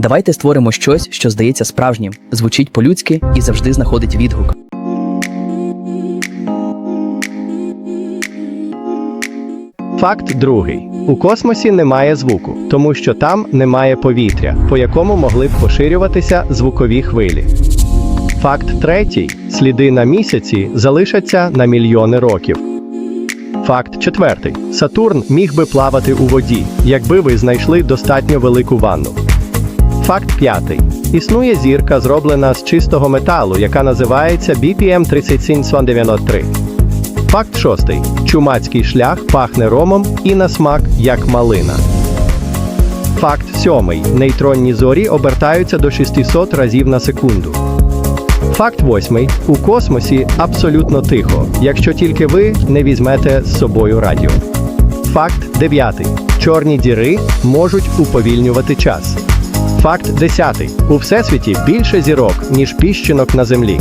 Давайте створимо щось, що здається справжнім, звучить по-людськи і завжди знаходить відгук. Факт другий: у космосі немає звуку, тому що там немає повітря, по якому могли б поширюватися звукові хвилі. Факт третій: сліди на місяці залишаться на мільйони років. Факт четвертий: Сатурн міг би плавати у воді, якби ви знайшли достатньо велику ванну. Факт п'ятий: існує зірка, зроблена з чистого металу, яка називається BPM 3793. Факт шостий. Чумацький шлях пахне ромом і на смак як малина. Факт сьомий. Нейтронні зорі обертаються до 600 разів на секунду. Факт восьмий. У космосі абсолютно тихо, якщо тільки ви не візьмете з собою радіо. Факт дев'ятий. Чорні діри можуть уповільнювати час. Факт десятий. У всесвіті більше зірок, ніж піщинок на землі.